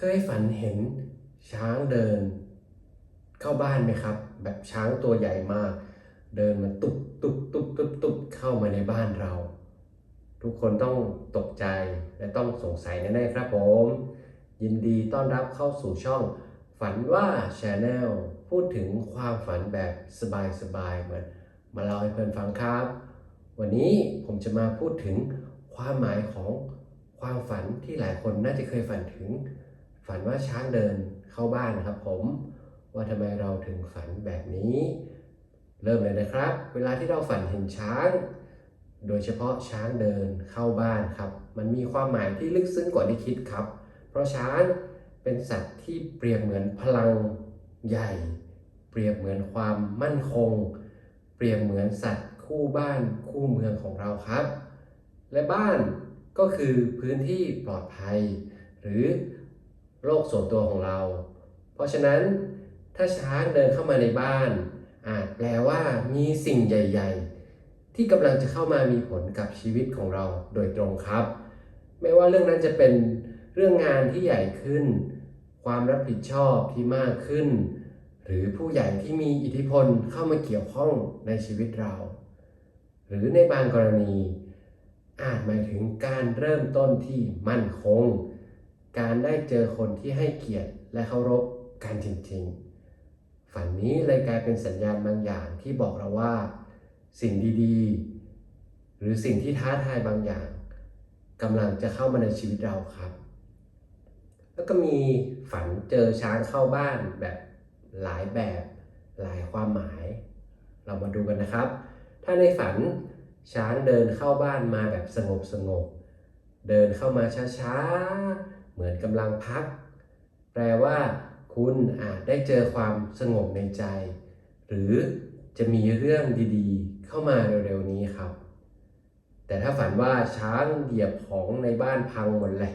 เคยฝันเห็นช้างเดิน เข้าบ้านไหมครับ แบบช้างตัวใหญ่มากเดินมาตุบตุบตุบตุบตุบเข้ามาในบ้านเรา ทุกคนต้องตกใจและต้องสงสัยแน่ๆครับผม ยินดีต้อนรับเข้าสู่ช่อง ฝันว่าชาแนลพูดถึงความฝันแบบสบายๆเหมือนมาเล่าให้เพื่อนฟังครับ วันนี้ผมจะมาพูดถึงความหมายของความฝันที่หลายคนน่าจะเคยฝันถึง ฝันว่าช้างเดินเข้าบ้านนะครับ ผมว่าทำไมเราถึงฝันแบบนี้ เริ่มเลยนะครับ เวลาที่เราฝันเห็นช้าง โดยเฉพาะช้างเดินเข้าบ้านครับ มันมีความหมายที่ลึกซึ้งกว่าที่คิดครับ เพราะช้างเป็นสัตว์ที่เปรียบเหมือนพลังใหญ่ เปรียบเหมือนความมั่นคง เปรียบเหมือนสัตว์คู่บ้านคู่เมืองของเราครับ และบ้านก็คือพื้นที่ปลอดภัย หรือ โลกส่วนตัวของเรา เพราะฉะนั้นถ้าช้างเดินเข้ามาในบ้านอาจแปลว่ามีสิ่งใหญ่ ๆ ที่กำลังจะเข้ามามีผลกับชีวิตของเราโดยตรงครับ ไม่ว่าเรื่องนั้นจะเป็นเรื่องงานที่ใหญ่ขึ้น ความรับผิดชอบที่มากขึ้น หรือผู้ใหญ่ที่มีอิทธิพลเข้ามาเกี่ยวข้องในชีวิตเรา หรือในบางกรณี อาจหมายถึงการเริ่มต้นที่มั่นคง การได้เจอคนที่ให้เกียรติและเคารพกันจริงๆ ฝันนี้เลยกลายเป็นสัญญาณบางอย่างที่บอกเราว่า สิ่งดีๆ หรือสิ่งที่ท้าทายบางอย่างกำลังจะเข้ามาในชีวิตเราครับ แล้วก็มีฝันเจอช้างเข้าบ้านแบบหลายแบบหลายความหมาย เรามาดูกันนะครับ ถ้าในฝันช้างเดินเข้าบ้านมาแบบสงบสงบเดินเข้ามาช้าๆ เหมือนกำลังพัก แปลว่า คุณอาจได้เจอความสงบในใจ หรือจะมีเรื่องดีๆ เข้ามาเร็วๆนี้ครับ แต่ถ้าฝันว่าช้างเหยียบของในบ้านพังหมดเลย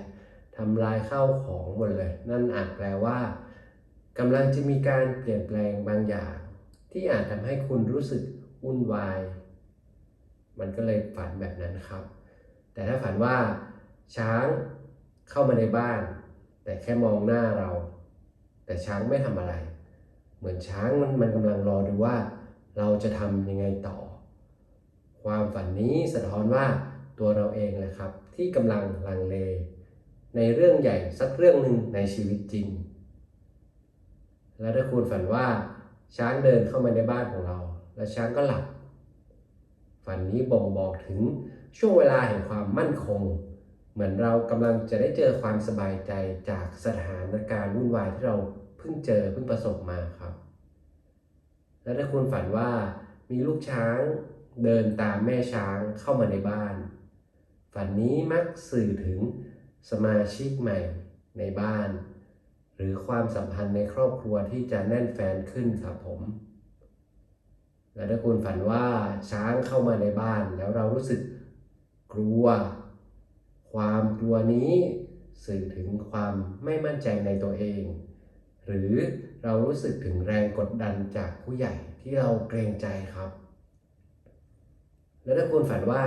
ทำลายข้าวของหมดเลย นั่นอาจแปลว่ากำลังจะมีการเปลี่ยนแปลงบางอย่าง ที่อาจทำให้คุณรู้สึกวุ่นวาย มันก็เลยฝันแบบนั้นครับ แต่ถ้าฝันว่าช้าง เข้ามาในบ้าน แต่แค่มองหน้าเรา แต่ช้างไม่ทำอะไร เหมือนช้างมันมันกำลังรอดูว่า เราจะทำยังไงต่อ ความฝันนี้สะท้อนว่าตัวเราเองแหละครับ ที่กำลังลังเล ในเรื่องใหญ่สักเรื่องหนึ่งในชีวิตจริง และถ้าคุณฝันว่า ช้างเดินเข้ามาในบ้านของเรา และช้างก็หลับฝันนี้บ่งบอกถึงช่วงเวลาแห่งความมั่นคง เหมือนเรากำลังจะได้เจอความสบายใจจากสถานการณ์วุ่นวายที่เราเพิ่งเจอเพิ่งประสบมาครับ และถ้าคุณฝันว่ามีลูกช้างเดินตามแม่ช้างเข้ามาในบ้าน ฝันนี้มักสื่อถึงสมาชิกใหม่ในบ้าน หรือความสัมพันธ์ในครอบครัวที่จะแน่นแฟนขึ้นครับผม และถ้าคุณฝันว่าช้างเข้ามาในบ้านแล้วเรารู้สึกกลัว ความกลัวนี้สื่อถึงความไม่มั่นใจในตัวเอง หรือเรารู้สึกถึงแรงกดดันจากผู้ใหญ่ที่เราเกรงใจครับ แล้วถ้าคุณฝันว่า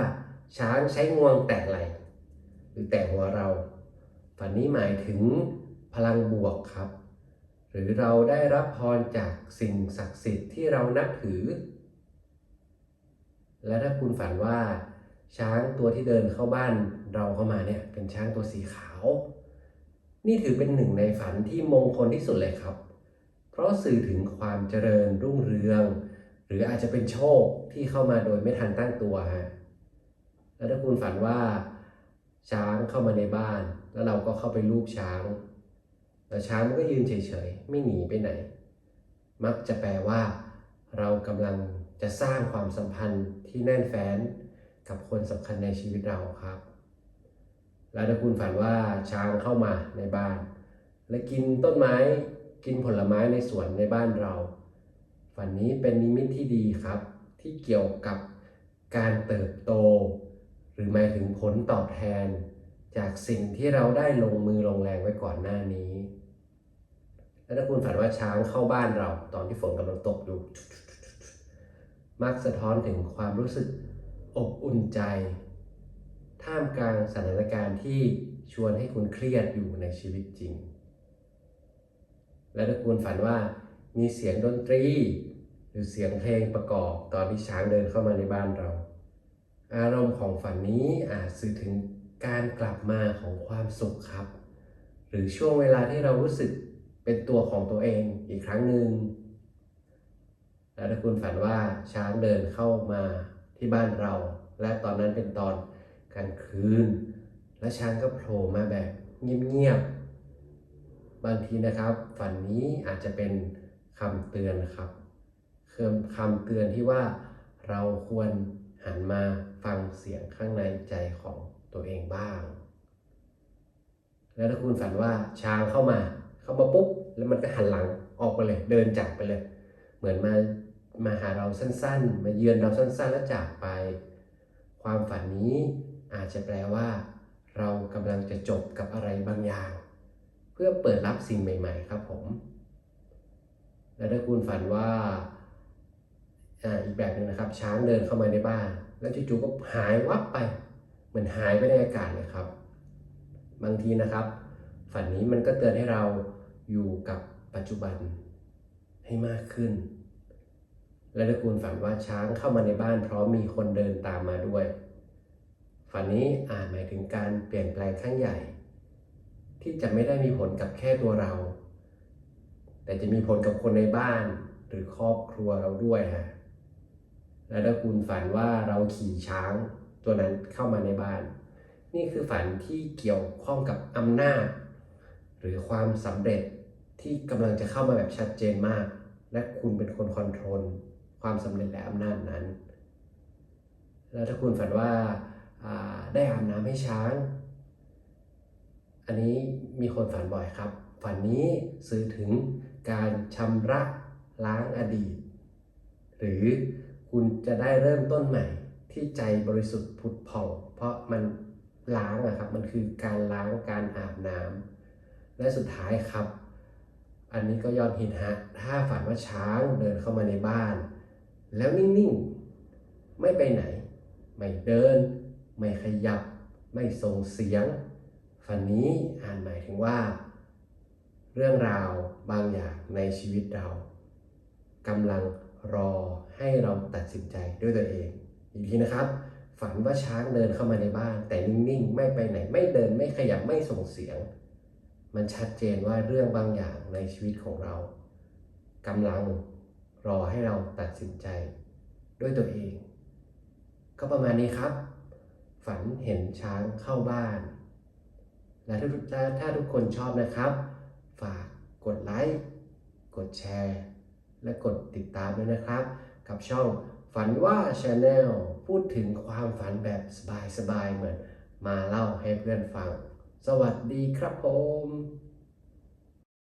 ช้างใช้งวงแตะไหลหรือแตะหัวเรา ฝันนี้หมายถึงพลังบวกครับ หรือเราได้รับพรจากสิ่งศักดิ์สิทธิ์ที่เรานับถือ และถ้าคุณฝันว่า ช้างตัวที่เดินเข้าบ้านเราเข้ามาเนี่ยเป็นช้างตัวสีขาว นี่ถือเป็นหนึ่งในฝันที่มงคลที่สุดเลยครับ เพราะสื่อถึงความเจริญรุ่งเรือง หรืออาจจะเป็นโชคที่เข้ามาโดยไม่ทันตั้งตัวฮะแล้วถ้าคุณฝันว่าช้างเข้ามาในบ้าน แล้วเราก็เข้าไปลูบช้าง แล้วช้างมันก็ยืนเฉยๆ ไม่หนีไปไหน มักจะแปลว่า เรากำลังจะสร้างความสัมพันธ์ที่แน่นแฟ้น กับคนสำคัญในชีวิตเราครับ แล้วถ้าคุณฝันว่าช้างเข้ามาในบ้าน และกินต้นไม้กินผลไม้ในสวนในบ้านเรา ฝันนี้เป็นนิมิตที่ดีครับ ที่เกี่ยวกับการเติบโต หรือหมายถึงผลตอบแทน จากสิ่งที่เราได้ลงมือลงแรงไว้ก่อนหน้านี้ แล้วถ้าคุณฝันว่าช้างเข้าบ้านเรา ตอนที่ฝนกำลังตกอยู่ มักสะท้อนถึงความรู้สึก อบอุ่นใจ ท่ามกลางสถานการณ์ที่ชวนให้คุณเครียดอยู่ในชีวิตจริง และถ้าคุณฝันว่ามีเสียงดนตรี หรือเสียงเพลงประกอบตอนที่ช้างเดินเข้ามาในบ้านเรา อารมณ์ของฝันนี้อาจสื่อถึงการกลับมาของความสุขครับ หรือช่วงเวลาที่เรารู้สึกเป็นตัวของตัวเองอีกครั้งหนึ่งและถ้าคุณฝันว่าช้างเดินเข้ามา ที่บ้านเรา และตอนนั้นเป็นตอนกลางคืน และช้างก็โผล่มาแบบเงียบๆบางทีนะครับ ฝันนี้อาจจะเป็นคำเตือนครับคำคำเตือนที่ว่าเราควรหันมาฟังเสียงข้างในใจของตัวเองบ้าง แล้วถ้าคุณฝันว่าช้างเข้ามา เข้ามาปุ๊บ แล้วมันก็หันหลังออกไปเลย เดินจากไปเลย เหมือนมา มาหาเราสั้นๆ มาเยือนเราสั้นๆ แล้วจากไป ความฝันนี้อาจจะแปลว่า เรากำลังจะจบกับอะไรบางอย่าง เพื่อเปิดรับสิ่งใหม่ ๆ ครับผม และถ้าคุณฝันว่าอ่าอีกแบบหนึ่งนะครับ ช้างเดินเข้ามาในบ้าน แล้วจู่ๆก็หายวับไป เหมือนหายไปในอากาศเลยครับ บางทีนะครับ ฝันนี้มันก็เตือนให้เราอยู่กับปัจจุบันให้มากขึ้น และถ้าคุณฝันว่าช้างเข้ามาในบ้านเพราะมีคนเดินตามมาด้วย ฝันนี้อาจหมายถึงการเปลี่ยนแปลงครั้งใหญ่ ที่จะไม่ได้มีผลกับแค่ตัวเรา แต่จะมีผลกับคนในบ้านหรือครอบครัวเราด้วยฮะและถ้าคุณฝันว่าเราขี่ช้างตัวนั้นเข้ามาในบ้าน นี่คือฝันที่เกี่ยวข้องกับอำนาจ หรือความสำเร็จที่กำลังจะเข้ามาแบบชัดเจนมาก และคุณเป็นคนคอนโทรล ความสำเร็จและอำนาจนั้น แล้วถ้าคุณฝันว่าได้อาบน้ำให้ช้าง อันนี้มีคนฝันบ่อยครับ ฝันนี้สื่อถึงการชำระล้างอดีต หรือคุณจะได้เริ่มต้นใหม่ที่ใจบริสุทธิ์ผุดผ่องเพราะมันล้างอะครับมันคือการล้างการอาบน้ำและสุดท้ายครับ อันนี้ก็ยอดฮิตฮะถ้าฝันว่าช้างเดินเข้ามาในบ้าน แล้วนิ่งๆ ไม่ไปไหน ไม่เดิน ไม่ขยับ ไม่ส่งเสียงฝันนี้อ่านหมายถึงว่า เรื่องราวบางอย่างในชีวิตเรากำลังรอให้เราตัดสินใจด้วยตัวเองอีกทีนะครับ ฝันว่าช้างเดินเข้ามาในบ้าน แต่นิ่งๆ ไม่ไปไหน ไม่เดิน ไม่ขยับ ไม่ส่งเสียง มันชัดเจนว่าเรื่องบางอย่างในชีวิตของเรากำลัง รอให้เราตัดสินใจด้วยตัวเอง ก็ประมาณนี้ครับ ฝันเห็นช้างเข้าบ้าน และถ้าถ้าทุกคนชอบนะครับ ฝากกดไลค์กดแชร์ และกดติดตามด้วยนะครับ กับช่องฝันว่า Channel พูดถึงความฝันแบบสบายๆเหมือนมาเล่าให้เพื่อนฟัง สวัสดีครับผม